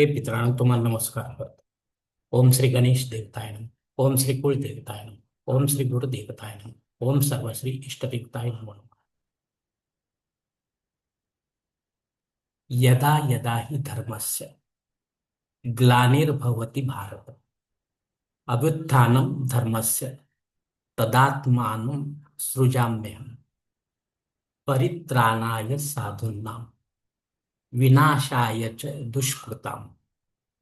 हे मित्रांनो तुम्हाला नमस्कार करतो ओम श्री गणेश देवताय नम, ओम श्री कुळ देवताय नम, ओम श्री गुरु देवताय नम, ओम सर्वश्री इष्ट देवताय नमो. यदा यदा हि धर्मस्य ग्लानिर्भवति भारत अभ्युत्थानं धर्मस्य तदात्मानं सृजाम्यहम् परित्राणाय साधूनां विनाशाय च दुष्कृतां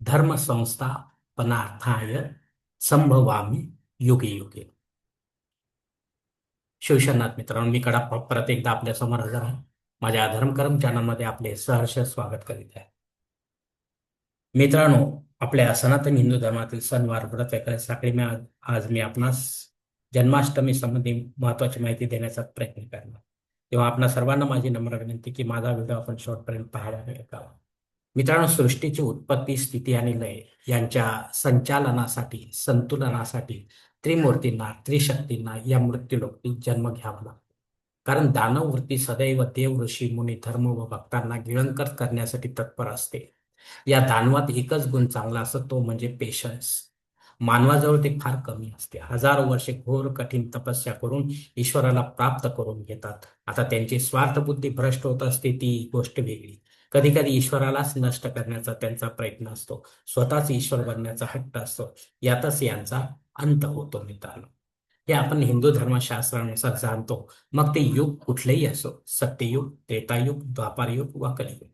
धर्मसंस्थापनार्थाय संभवामी युगे युगे। शिवशनाथ मित्रांनो मी कडा परत एकदा आपल्यासमोर हजर आहे. माझ्या धर्मकर्म चॅनलमध्ये आपले सहर्ष स्वागत करीत आहे. मित्रांनो आपल्या सनातन हिंदू धर्मातील सणवार व्रत वगैरे साखळी मी आज आज मी आपणास जन्माष्टमी संबंधी महत्वाची माहिती देण्याचा प्रयत्न करणार. तेव्हा आपणा सर्वांना माझी नम्र विनंती की माझा व्हिडिओ आपण शेवटपर्यंत पाहायला ऐकावा मित्रांनो सृष्टीची उत्पत्ती स्थिती आणि लय यांच्या संचालनासाठी संतुलनासाठी त्रिमूर्तींना त्रिशक्तींना या मृत्यूलोकी जन्म घ्यावा लागतो. कारण दानव वृत्ती सदैव देव ऋषी मुनी धर्म व भक्तांना गिळंकर करण्यासाठी तत्पर असते. या दानवात एकच गुण चांगला असतो तो म्हणजे पेशन्स मानवाजवळ ते फार कमी असते. हजारो वर्षे घोर कठीण तपस्या करून ईश्वराला प्राप्त करून घेतात. आता त्यांची स्वार्थबुद्धी भ्रष्ट होत असते ती गोष्ट वेगळी. कधी कधी ईश्वरालाच नष्ट करण्याचा त्यांचा प्रयत्न असतो. स्वतःच ईश्वर बनण्याचा हट्ट असतो. यातच यांचा अंत होतो मित्रांनो. हे आपण हिंदू धर्मशास्त्रानुसार जाणतो. मग ते युग कुठलेही असो सत्ययुग त्रेतायुग द्वापारयुग वा कलियुग.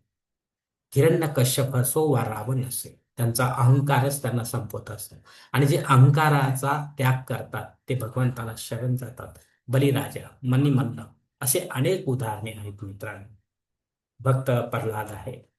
हिरण्य कश्यप असो वा रावण असेल. त्यांचा अहंकारच त्यांना संपवत असतो. आणि जे अहंकाराचा त्याग करतात ते भगवंताला शरण जातात. बलिराजा मणिमल्ल असे अनेक उदाहरणे आहेत मित्रांनो. भक्त प्रल्हाद आहे.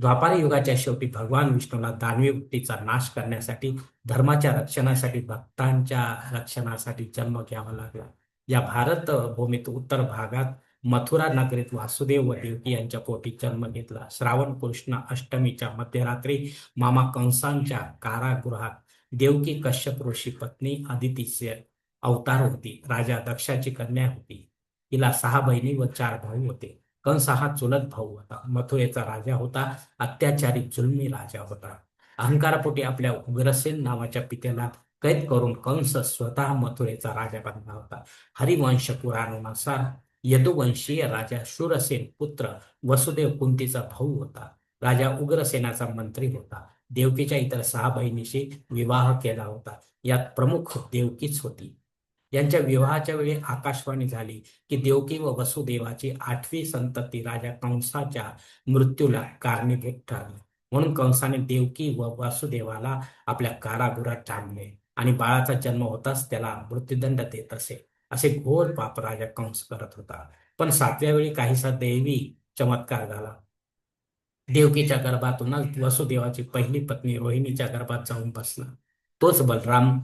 द्वापार युगाच्या शेवटी भगवान विष्णूला दानवी वृत्तीचा नाश करण्यासाठी धर्माच्या रक्षणासाठी भक्तांच्या रक्षणासाठी जन्म घ्यावा लागला. या भारत भूमीत उत्तर भागात मथुरा नगरीत वासुदेव व देवकी यांच्या पोटी जन्म घेतला. श्रावण कृष्ण अष्टमीच्या मध्यरात्री मामा कंसांच्या कारागृहात देवकी कश्यप ऋषी पत्नी आदितीचे अवतार होती. राजा दक्षाची कन्या होती. तिला सहा बहिणी व चार भाऊ होते. कंस हा चुलत भाऊ होता. मथुरेचा राजा होता. अत्याचारी जुलमी राजा होता. अहंकारापोटी आपल्या उग्रसेन नावाच्या पित्याला कैद करून कंस स्वतः मथुरेचा राजा बनला होता. हरिवंश पुराणानुसार यदुवंशीय राजा शूरसेन पुत्र वसुदेव कुंतीचा भाऊ होता. राजा उग्रसेनाचा मंत्री होता. देवकीच्या इतर सहा बहिणीशी विवाह केला होता. यात प्रमुख देवकीच होती. यांच्या विवाहाच्या वेळी आकाशवाणी झाली की देवकी व वसुदेवाची आठवी संतती राजा कंसाच्या मृत्यूला कारणीभूत ठरली. म्हणून कंसाने देवकी व वासुदेवाला आपल्या कारागृहात टाळले आणि बाळाचा जन्म होताच त्याला मृत्यूदंड देत असे. असे घोर पाप राजा कंस करत होता. पण सातव्या वेळी काहीसा दैवी चमत्कार झाला. देवकीच्या गर्भातूनच वसुदेवाची पहिली पत्नी रोहिणीच्या गर्भात जाऊन बसला. तोच बलराम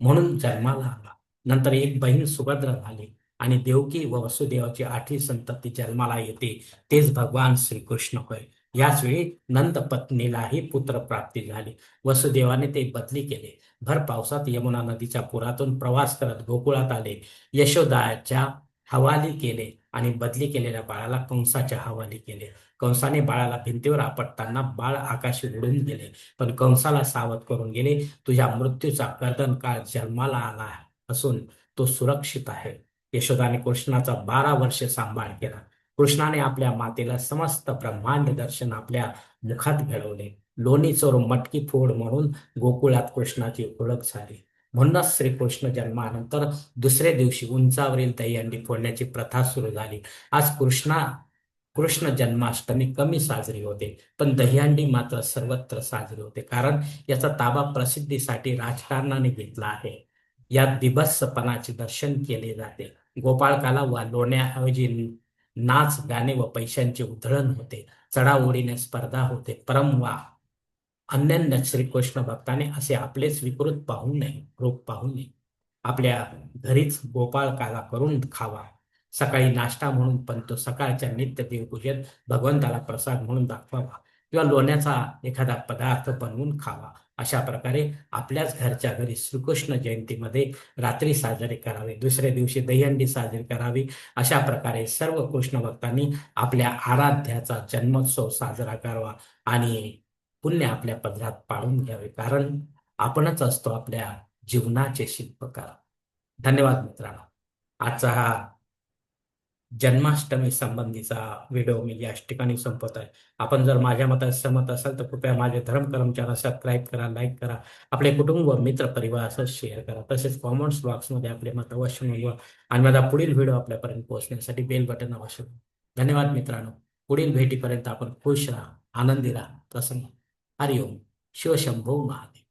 म्हणून जन्माला आला. नंतर एक बहीण सुभद्रा झाली आणि देवकी व वसुदेवाची आठवी संतती जन्माला येते. तेच भगवान श्रीकृष्ण होय. याच वेळी नंद पत्नीलाही पुत्र प्राप्ती झाली. वसुदेवाने ते बदली केले. भर पावसात यमुना नदीच्या पुरातून प्रवास करत गोकुळात आले. यशोदाच्या हवाली केले आणि बदली केलेल्या बाळाला कंसाच्या हवाली केले. कंसाने बाळाला भिंतीवर आपटताना बाळ आकाशी उडून गेले. पण कंसाला सावध करून गेले. तुझ्या मृत्यूचा कर्दन काळ जन्माला आला असून तो सुरक्षित आहे. यशोदाने कृष्णाचा बारा वर्षे सांभाळ केला. कृष्णाने आपल्या मातेला समस्त ब्रह्मांड दर्शन आपल्या मुखात घडवले. लोणी चोर मटकी फोड म्हणून गोकुळात कृष्णाची ओळख झाली. म्हणूनच श्रीकृष्ण जन्मानंतर दुसऱ्या दिवशी उंचावरील दहीहंडी फोडण्याची प्रथा सुरू झाली. आज कृष्णा कृष्ण जन्माष्टमी कमी साजरी होते पण दहीहंडी मात्र सर्वत्र साजरी होते. कारण याचा ताबा प्रसिद्धीसाठी राजकारणाने घेतला आहे. यात बिभत्सपणाचे दर्शन केले जाते. गोपाळकाला वा लोण्याऐवजी नाच गाणे व पैशांचे उधळण होते. चढाओढीने स्पर्धा होते. परम वा. अन्यन्य श्रीकृष्ण भक्ताने असे आपलेच विकृत पाहू नये रूप पाहू नये. आपल्या घरीच गोपाळ काला करून खावा. सकाळी नाश्ता म्हणून पण तो सकाळच्या नित्य देवपूजेत भगवंताला प्रसाद म्हणून दाखवावा किंवा लोण्याचा एखादा पदार्थ बनवून खावा. अशा प्रकारे आपल्याच घरच्या घरी श्रीकृष्ण जयंतीमध्ये रात्री साजरे करावे दुसऱ्या दिवशी दहीहंडी साजरी करावी अशा प्रकारे सर्व कृष्ण भक्तांनी आपल्या आराध्याचा जन्मोत्सव साजरा करावा आणि पुण्य आपल्या पदरात पाडून घ्यावे. कारण आपणच असतो आपल्या जीवनाचे शिल्पकार. धन्यवाद मित्रांनो. आजचा हा जन्माष्टमी संबंधीचा व्हिडिओ मी याच ठिकाणी संपत आहे आपण जर माझ्या मतात सहमत असाल तर कृपया माझे धर्म कर्मचारा सबस्क्राईब करा लाईक करा. आपले कुटुंब मित्र परिवार असं शेअर करा. तसेच कॉमेंट्स बॉक्समध्ये आपले मत अवश्य नोंदवा. आणि माझा पुढील व्हिडिओ आपल्यापर्यंत पोहोचण्यासाठी बेल बटन अवश्य धन्यवाद मित्रांनो. पुढील भेटीपर्यंत आपण खुश राहा आनंदी राहा. प्रसन्न. हरिओम. शिवशंभो महादेव.